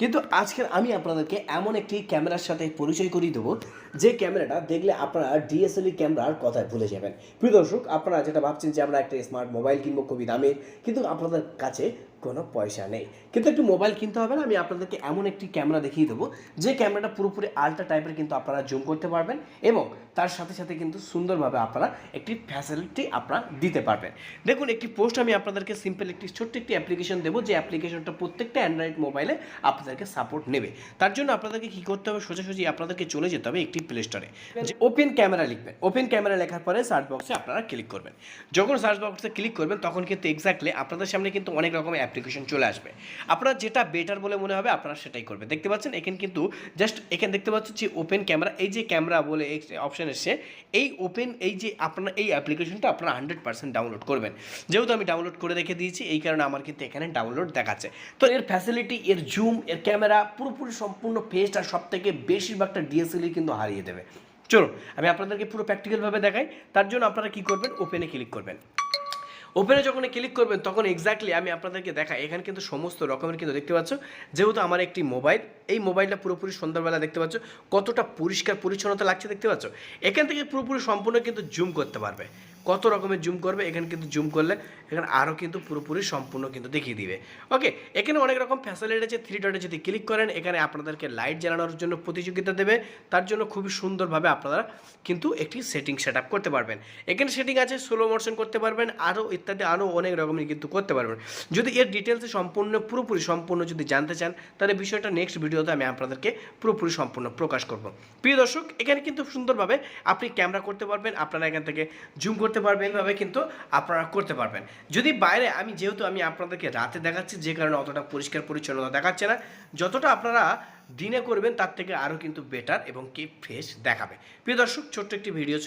কিন্তু আজকের আমি আপনাদেরকে এমন একটি ক্যামেরার সাথে পরিচয় করিয়ে দেবো, যে ক্যামেরাটা দেখলে আপনারা ডিএসএলআর ক্যামেরার কথায় ভুলে যাবেন। প্রিয় দর্শক, আপনারা যেটা ভাবছেন যে আমরা একটা স্মার্ট মোবাইল কিনবো খুবই দামের, কিন্তু আপনাদের কাছে কোনো পয়সা নেই। কিন্তু একটি মোবাইল কিনতে হবে না, আমি আপনাদেরকে এমন একটি ক্যামেরা দেখিয়ে দেবো, যে ক্যামেরাটা পুরোপুরি আল্ট্রা টাইপের কিন্তু আপনারা জুম করতে পারবেন এবং তার সাথে সাথে কিন্তু সুন্দরভাবে আপনারা একটি ফ্যাসিলিটি আপনারা দিতে পারবেন। দেখুন, একটি পোস্ট আমি আপনাদেরকে সিম্পল একটি, ছোট্ট একটি অ্যাপ্লিকেশন দেবো, যে অ্যাপ্লিকেশনটা প্রত্যেকটা অ্যান্ড্রয়েড মোবাইলে আপনাদেরকে সাপোর্ট নেবে। তার জন্য আপনাদেরকে কী করতে হবে? সোজাসুজি আপনাদেরকে চলে যেতে হবে একটি প্লে স্টোরে যে ওপেন ক্যামেরা লিখবেন। ওপেন ক্যামেরা লেখার পরে সার্চ বক্সে আপনারা ক্লিক করবেন। যখন সার্চ বক্সে ক্লিক করবেন, তখন কিন্তু এক্স্যাক্টলি আপনাদের সামনে কিন্তু অনেক রকমের অ্যাপ্লিকেশন চলে আসবে। আপনারা যেটা বেটার বলে মনে হবে, আপনারা সেটাই করবেন। দেখতে পাচ্ছেন, এখানে কিন্তু জাস্ট এখানে দেখতে পাচ্ছেন যে ওপেন ক্যামেরা এই যে ক্যামেরা বলে অপশন এসছে, এই ওপেন এই যে আপনার, এই অ্যাপ্লিকেশনটা আপনারা হান্ড্রেড পার্সেন্ট ডাউনলোড করবেন। যেহেতু আমি ডাউনলোড করে রেখে দিয়েছি, এই কারণে আমার কিন্তু এখানে ডাউনলোড দেখাচ্ছে। তো এর ফ্যাসিলিটি এর জুম এর ক্যামেরা পুরোপুরি সম্পূর্ণ ফেস্ট আর সব থেকে বেশিরভাগটা ডিএসএলই কিন্তু হারিয়ে দেবে। চলুন, আমি আপনাদেরকে পুরো প্র্যাকটিক্যালভাবে দেখাই। তার জন্য আপনারা কি করবেন? ওপেনে ক্লিক করবেন। ওপেনে যখন ক্লিক করবেন, তখন এক্স্যাক্টলি আমি আপনাদেরকে দেখাই। এখানে কিন্তু সমস্ত রকমের কিন্তু দেখতে পাচ্ছ। যেহেতু আমার একটি মোবাইল এই মোবাইলটা পুরোপুরি সন্ধ্যাবেলা দেখতে পাচ্ছ। কতটা পরিষ্কার পরিচ্ছন্নতা লাগছে দেখতে পাচ্ছ? এখান থেকে পুরোপুরি সম্পূর্ণ কিন্তু জুম করতে পারবে। কত রকমের জুম করবে, এখানে কিন্তু জুম করলে এখানে আরও কিন্তু পুরোপুরি সম্পূর্ণ কিন্তু দেখিয়ে দিবে। ওকে এখানে অনেক রকম ফ্যাসিলিটি আছে থ্রি ডটে যদি ক্লিক করেন, এখানে আপনাদেরকে লাইট জ্বালানোর জন্য প্রতিযোগিতা দেবে। তার জন্য খুবই সুন্দরভাবে আপনারা কিন্তু একটি সেটিং সেট করতে পারবেন। এখানে সেটিং আছে স্লো মোশন করতে পারবেন আরও ইত্যাদি আরও অনেক রকমের কিন্তু করতে পারবেন। যদি এর ডিটেলসে সম্পূর্ণ, পুরোপুরি সম্পূর্ণ যদি জানতে চান, তাহলে বিষয়টা নেক্সট ভিডিওতে আমি আপনাদেরকে পুরোপুরি সম্পূর্ণ প্রকাশ করব। প্রিয় দর্শক, এখানে কিন্তু সুন্দরভাবে আপনি ক্যামেরা করতে পারবেন, আপনারা এখান থেকে জুম করতে পারবেন এইভাবে কিন্তু আপনারা করতে পারবেন। যদি বাইরে আমি যেহেতু আমি আপনাদেরকে রাতে দেখাচ্ছি, যে কারণে অতটা পরিষ্কার পরিচ্ছন্নতা দেখাচ্ছে না, যতটা আপনারা দিনে করবেন তার থেকে আরও কিন্তু বেটার এবং কি ফ্রেশ দেখাবে। প্রিয় দর্শক, ছোট্ট একটি ভিডিও ছিল।